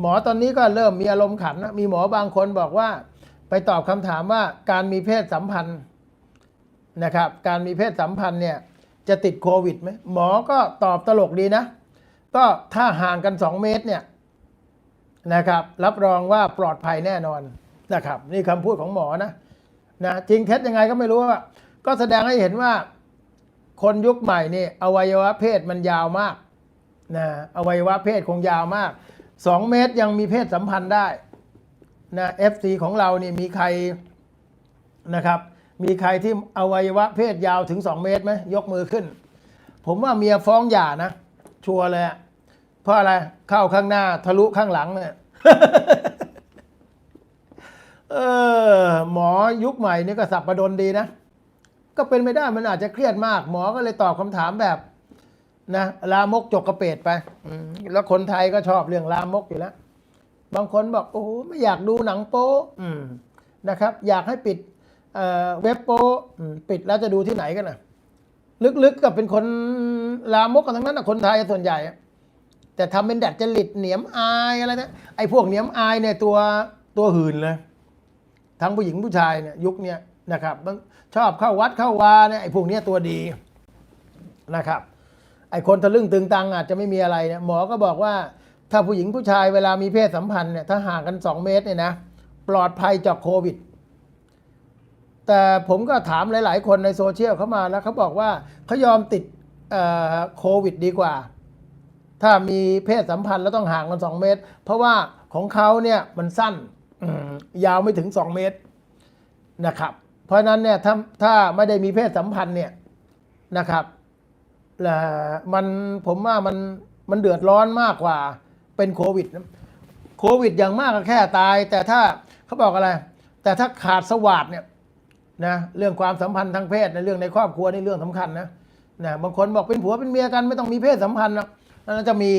หมอตอนนี้ก็เริ่มมีอารมณ์ขันนะมีหมอบางคนบอกว่า ไปตอบคำถามว่าการมีเพศสัมพันธ์นะครับ การมีเพศสัมพันธ์เนี่ยจะติดโควิดไหมหมอก็ตอบตลกดีนะ ก็ถ้าห่างกัน 2 เมตรเนี่ยนะครับ รับรองว่าปลอดภัยแน่นอนนะครับ นี่คำพูดของหมอนะนะจริงเท็จยังไงก็ไม่รู้ว่าก็แสดงให้เห็นว่าคนยุคใหม่นี่อวัยวะเพศมันยาวมากนะอวัยวะเพศคงยาวมาก 2 เมตรยังมีเพศสัมพันธ์ได้นะ FC ของเรานี่มีใครนะครับ มีใครที่อวัยวะเพศยาวถึง 2 เมตรไหมยกมือขึ้น ผมว่าเมียฟ้องหย่านะ ชัวร์เลยเพราะอะไรเข้าข้างหน้าทะลุข้างหลังเนี่ยเออหมอยุคใหม่นี่ก็สับประดนดีนะ ก็เป็นไม่ได้มันอาจจะเครียดมาก หมอก็เลยตอบคำถามแบบ นะลามกจกกระเปดไปแล้วคนไทยก็ชอบเรื่องลามกอยู่แล้ว บางคนบอกโอ้โหไม่อยากดูหนังโป๊นะครับ อยากให้ปิดเเว็บโป๊ปิดแล้วจะดูที่ไหนกันนะลึกๆก็เป็นคนลามกกันทั้งนั้นนะคนไทยส่วนใหญ่ แต่ทำเป็นดัดจริตเหนียมอายอะไรนะไอ้พวกเหนียมอายเนี่ยตัวตัวหื่นเลยทั้งผู้หญิงผู้ชายเนี่ยยุคนี้นะครับชอบเข้าวัดเข้าวาเนี่ยไอ้พวกเนี้ยตัวดีนะครับ ไอ้คนทะลึ่งตึงตังอาจจะไม่มีอะไรเนี่ยหมอก็บอกว่า ถ้าผู้หญิงผู้ชายเวลามีเพศสัมพันธ์เนี่ยถ้าห่างกัน 2 เมตรเนี่ยนะปลอดภัยจากโควิด แต่ผมก็ถามหลาย ๆ คนในโซเชียลเขามาแล้วเขาบอกว่าเขายอมติดเอ่อโควิดดีกว่า ถ้ามีเพศสัมพันธ์แล้วต้องห่างกัน 2 เมตร เพราะว่าของเขาเนี่ยมันสั้นยาวไม่ถึง 2 เมตรนะครับ เพราะฉะนั้นเนี่ยถ้าถ้าไม่ได้มีเพศสัมพันธ์เนี่ยนะครับ เอ่อมันผมว่ามันมันเดือดร้อนมากกว่าเป็นโควิดนะโควิดอย่างมากก็แค่ตาย แต่ถ้าเขาบอกอะไร แต่ถ้าขาดสวัสดเนี่ยนะเรื่องความสัมพันธ์ทางเพศในเรื่องในครอบครัวนี่เรื่องสำคัญนะนะบางคนบอกเป็นผัวเป็นเมียกันไม่ต้องมีเพศสัมพันธ์นะแล้วจะมี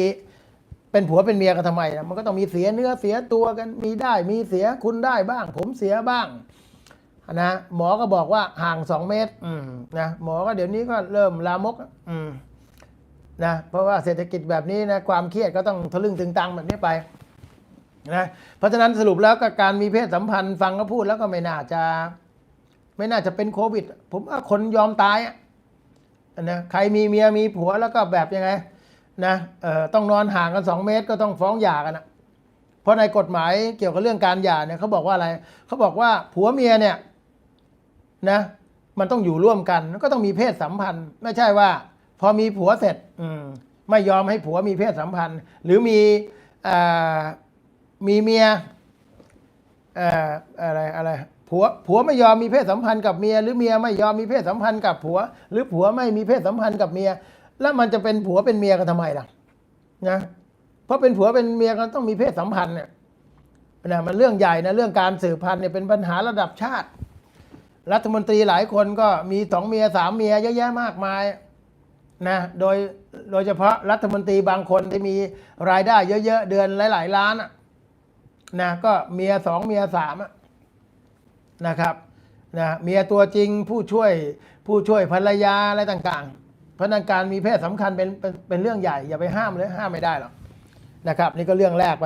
เป็นผัวเป็นเมียกันทำไมนะมันก็ต้องมีเสียเนื้อเสียตัวกันมีได้มีเสียคุณได้บ้าง ผมเสียบ้าง นะหมอก็บอกว่าห่างสองเมตรอืมนะหมอก็เดี๋ยวนี้ก็เริ่มลามกอืมนะเพราะว่าเศรษฐกิจแบบนี้นะความเครียดก็ต้องทะลึ่งตึงตังแบบนี้ไปนะเพราะฉะนั้นสรุปแล้วก็การมีเพศสัมพันธ์ฟังเขาพูดแล้วก็ไม่น่าจะ ไม่น่าจะเป็นโควิด ผมว่าคนยอมตายอะนะใครมีเมียมีผัวแล้วก็แบบยังไงนะเอ่อต้องนอนห่างกันสองเมตรก็ต้องฟ้องหย่ากันอะเพราะในกฎหมายเกี่ยวกับเรื่องการหย่าเนี่ยเขาบอกว่าอะไรเขาบอกว่าผัวเมียเนี่ย นะมันต้องอยู่ร่วมกันก็ต้องมีเพศสัมพันธ์ ไม่ใช่ว่า พอมีผัวเสร็จอืมไม่ยอมให้ผัวมีเพศสัมพันธ์ หรือมีอมีเมียอะไรอะไรผัวผัวไม่ยอมมีเพศสัมพันธ์กับเมีย หรือเมียไม่ยอมมีเพศสัมพันธ์กับผัว หรือผัวไม่มีเพศสัมพันธ์กับเมีย แล้วมันจะเป็นผัวเป็นเมียกันทำไมล่ะนะเพราะเป็นผัวเป็นเมียกันต้องมีเพศสัมพันธ์เนี่ยนะมันเรื่องใหญ่นะเรื่องการสืบพันธุ์เนี่ยเป็นปัญหาระดับชาติ รัฐมนตรีหลายคนก็มีสองเมียสามเมียเยอะแยะมากมายนะโดยโดยเฉพาะรัฐมนตรีบางคนที่มีรายได้เยอะๆเดือนหลายๆล้านนะก็เมียสองเมียสามนะครับนะเมียตัวจริงผู้ช่วยผู้ช่วยภรรยาอะไรต่างๆ เพราะนั้นการมีเพศสำคัญเป็นเป็นเป็นเรื่องใหญ่อย่าไปห้ามเลยห้ามไม่ได้หรอกนะครับ นี่ก็เรื่องแรกไป